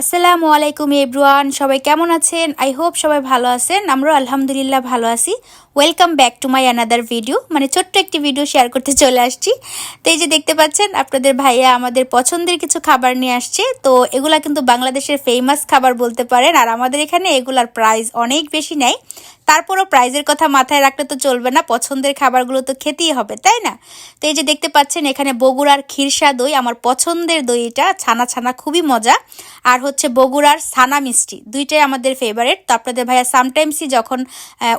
আসসালামু আলাইকুম এব্রুয়ান সবাই কেমন আছেন? আই হোপ সবাই ভালো আছেন, আমরাও আলহামদুলিল্লাহ ভালো আছি। Welcome back to my another video মানে ছোট্ট একটি ভিডিও শেয়ার করতে চলে আসছি। তো এই যে দেখতে পাচ্ছেন, আপনাদের ভাইয়া আমাদের পছন্দের কিছু খাবার নিয়ে আসছে। তো এগুলা কিন্তু বাংলাদেশের ফেমাস খাবার বলতে পারেন, আর আমাদের এখানে এগুলার প্রাইস অনেক বেশি নেয়। তারপরও প্রাইজের কথা মাথায় রাখলে তো চলবে না, পছন্দের খাবারগুলো তো খেতেই হবে, তাই না? তো এই যে দেখতে পাচ্ছেন, এখানে বগুড়ার ক্ষীরসা দই, আমার পছন্দের দইটা, ছানা ছানা খুবই মজা। আর হচ্ছে বগুড়ার ছানা মিষ্টি, দুইটাই আমাদের ফেভারেট তো আপনাদের ভাইয়া সামটাইমসই যখন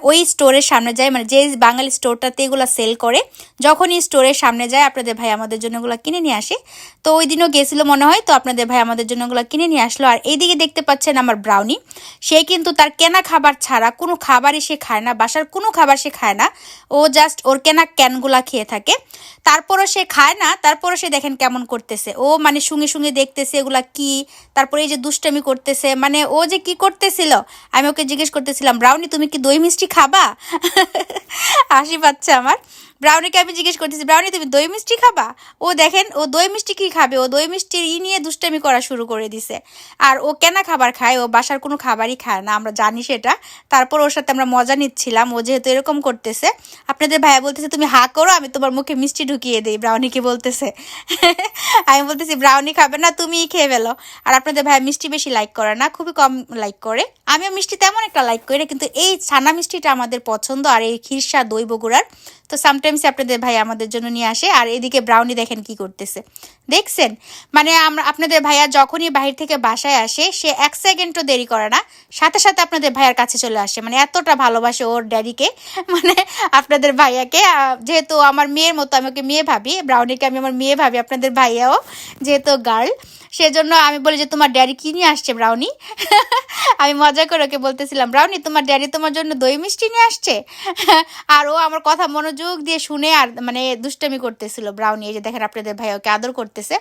ওই স্টোরের সামনে যায় মানে যে বাঙালি স্টোরটাতে এগুলো সেল করে, যখনই স্টোরের সামনে যায়, আপনাদের ভাই আমাদের জন্য এগুলো কিনে নিয়ে আসে। তো ওই দিনও গেছিল মনে হয়, তো আপনাদের ভাই আমাদের জন্য এগুলো কিনে নিয়ে আসলো। আর এইদিকে দেখতে পাচ্ছেন আমার ব্রাউনি সে কিন্তু তার কেনা খাবার ছাড়া কোনো খাবারই সে খায় না, বাসার কোনো খাবার সে খায় না। ও জাস্ট ওর কেনা ক্যানগুলা খেয়ে থাকে। তারপরও সে খায় না, তারপরও সে দেখেন কেমন করতেছে। ও মানে শুঙে শুঙে দেখতেছে এগুলা কি, তারপরে এই যে দুষ্টামি করতেছে। মানে ও যে কি করতেছিল, আমি ওকে জিজ্ঞেস করতেছিলাম ব্রাউনি তুমি কি দই মিষ্টি খাবা? হাসি পাচ্ছে আমার। ব্রাউনিকে আমি জিজ্ঞেস করতেছি ব্রাউনি তুমি দই মিষ্টি খাবা? ও দেখেন, ও দই মিষ্টি কি খাবে? ও দই মিষ্টির ই নিয়ে দুষ্টামি করা শুরু করে দিছে। আর ও কেনা খাবার খায়, ও বাসার কোনো খাবারই খায় না, আমরা জানি সেটা। তারপর ওর সাথে আমরা মজা নিচ্ছিলাম, ও যেহেতু এরকম করতেছে। আপনাদের ভাইয়া বলতেছে, তুমি হা করো, আমি তোমার মুখে মিষ্টি ঢুকিয়ে দিই ব্রাউনিকে বলতেছে। আমি বলতেছি ব্রাউনি খাবে না, তুমিই খেয়ে ফেলো। আর আপনাদের ভাইয়া মিষ্টি বেশি লাইক করে না, খুবই কম লাইক করে। আমিও মিষ্টি তেমন একটা লাইক করি না, কিন্তু এই ছানা মিষ্টিটা আমাদের পছন্দ, আর এই খিরসা দই বগুড়ার। তো সামটাইমস আপনাদের ভাই আমাদের জন্য নিয়ে আসে, আর এদিকে ব্রাউনি দেখেন কি করতেছে। দেখছেন? মানে আমরা, আপনাদের ভাইয়া যখনই বাহির থেকে বাসায় আসে, সে এক সেকেন্ডও দেরি করে না, সাথে সাথে আপনাদের ভাইয়ার কাছে চলে আসে। মানে এতটা ভালোবাসে ওর ড্যাডিকে মানে আপনাদের ভাইয়াকে। যেহেতু আমার মেয়ের মতো, আমি ওকে মেয়ে ভাবি ব্রাউনিকে আমি আমার মেয়ে ভাবি, আপনাদের ভাইয়াও, যেহেতু গার্ল সেজন্য আমি বলি যে, তোমার ড্যাডি কি নিয়ে আসছে ব্রাউনি আমি মজা করে ওকে বলতেছিলাম ব্রাউনি তোমার ড্যাডি তোমার জন্য দই মিষ্টি নিয়ে আসছে? আর ও আমার কথা মনোযোগ দিয়ে শুনে আর মানে দুষ্টামি করতেছিল। ব্রাউনি এই যে দেখেন আপনাদের ভাই ওকে আদর করতেছে।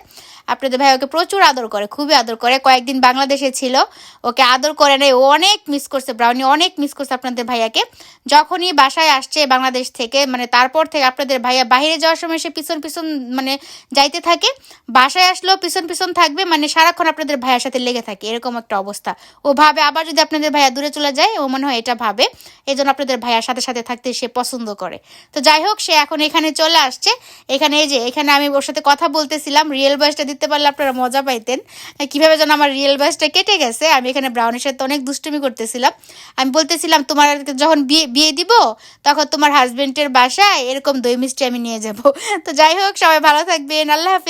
আপনাদের ভাই ওকে প্রচুর আদর করে, খুবই আদর করে। কয়েকদিন বাংলাদেশে ছিল, ওকে আদর করে নেই ও অনেক মিস করছে ব্রাউনি অনেক মিস করছে আপনাদের ভাইয়াকে। যখনই বাসায় আসছে বাংলাদেশ থেকে মানে তারপর থেকে আপনাদের ভাইয়া বাইরে যাওয়ার সময় সে পিছন পিছন মানে যাইতে থাকে। বাসায় আসলেও পিছন পিছন থাকবে মানে সারাক্ষণ আপনাদের ভাইয়ার সাথে লেগে থাকে, এরকম একটা অবস্থা। ও ভাবে। আবার যদি আপনাদের ভাইয়া দূরে চলে যায়, ও মনে হয় এটা ভাবে। এই জন্য আপনাদের ভাইয়ার সাথে সাথে থাকতে সে পছন্দ করে। তো যাই হোক, সে এখন এখানে চলে আসছে। এখানে এই যে, এখানে আমি ওর সাথে কথা বলতেছিলাম। রিয়েল ভয়েসটা দিতে পারলে আপনারা মজা পাইতেন। কীভাবে যেন আমার রিয়েল ভয়েসটা কেটে গেছে। আমি এখানে ব্রাউনের সাথে অনেক দুষ্টুমি করতেছিলাম। আমি বলতেছিলাম, তোমার যখন বিয়ে বিয়ে দিব, তখন তোমার হাজবেন্ডের বাসায় এরকম দই মিষ্টি আমি নিয়ে যাব। তো যাই হোক, সবাই ভালো থাকবেন। আল্লাহ হাফিজ।